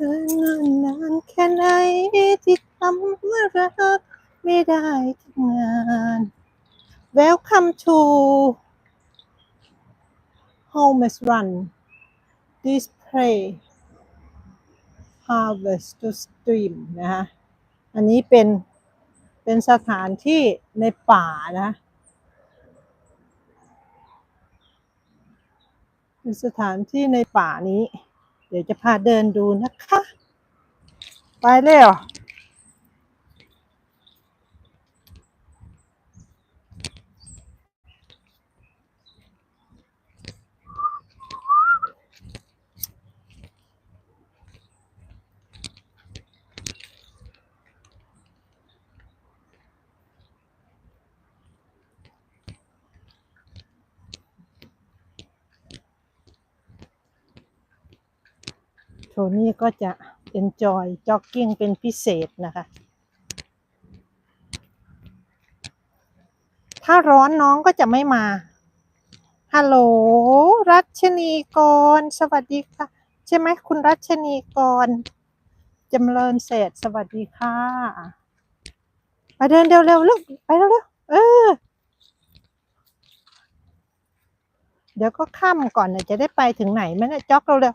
ธอนานนานแค่ไหนที่คำว่ารักไม่ได้ทำงาน Welcome to Home Run Display Harvest Stream นะฮะอันนี้เป็นเป็นสถานที่ในป่านะเป็นสถานที่ในป่านี้ เดี๋ยวจะพาเดินดูนะคะ ไปเร็ว ทนี่ก็จะ enjoy jogging เป็นพิเศษนะคะ ถ้าร้อนน้องก็จะไม่มา ฮัลโหล รัชนีกร สวัสดีค่ะ ใช่ไหมคุณรัชนีกรจำเริญเศษสวัสดีค่ะ ไปเดินเร็วๆลูกไปเร็วเร็วๆเออ เดี๋ยวก็ค่ำก่อนเนี่ยจะได้ไปถึงไหนไหมเนี่ยจ็อกเร็วเร็ว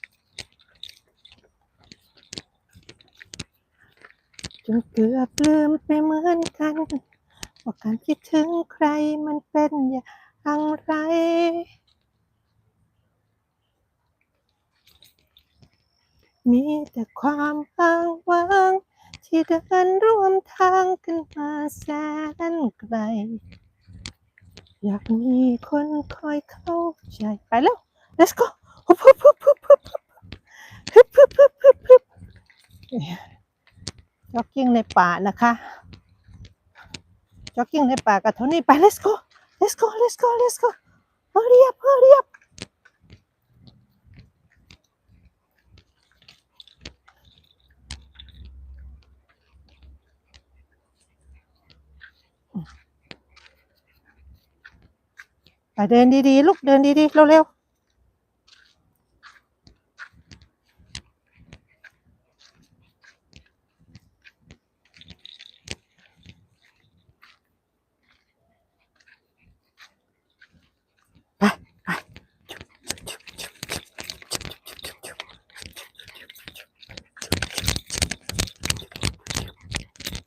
นเกือบลืมไปเหมือนกันว่าการคิดถึงใครมันเป็นอย่างไรมีแต่ความอ้างว้างที่เดินร่วมทางกันมาแสนไกล อยากมีคนคอยเข้าใจ ไปแล้ว let's go ฮึบฮึบฮึบฮึบฮึบฮึบฮึบฮึบฮึบ จ็อกกิ้งในป่านะคะจ็อกกิ้งในป่ากับโทนี่ไป let's go let's go let's go let's go hurry up hurry up ไปเดินดีๆ ลูกเดินดีๆ เร็วๆ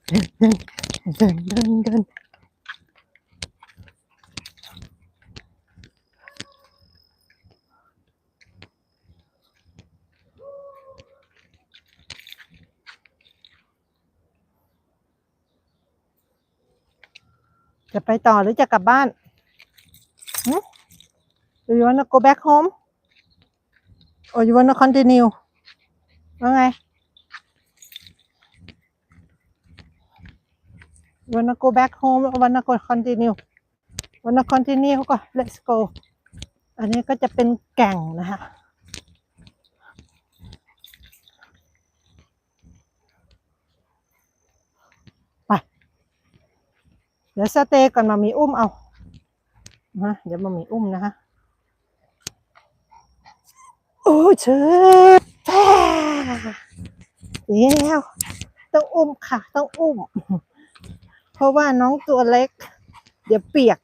เดินเดินเดินจะไปต่อหรือจะกลับบ้านหึ Do you wanna go back home or you wanna continue ว่าไง wanna go back home or wanna go continue wanna continue ก็ let's go อันนี้ก็จะเป็นแก่งนะคะไป เดี๋ยวสเตย์ก่อนมามีอุ้มเอานะเดี๋ยวมามีอุ้มนะคะโอ้เชิดแท้ดีแล้ว ต้องอุ้มค่ะ ต้องอุ้ม ราะว่าน้องตัวเล็ก เดี๋ยวเปียก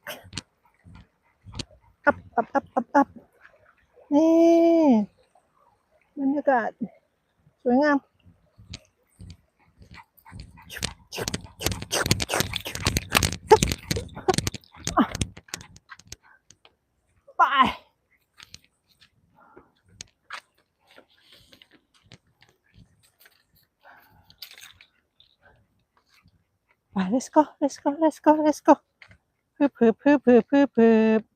อับอับอับอับอับนี่บรรยากาศสวยงาม Right, let's go, let's go, let's go, let's go. Poop! Poop! Poop! Poop! Poop!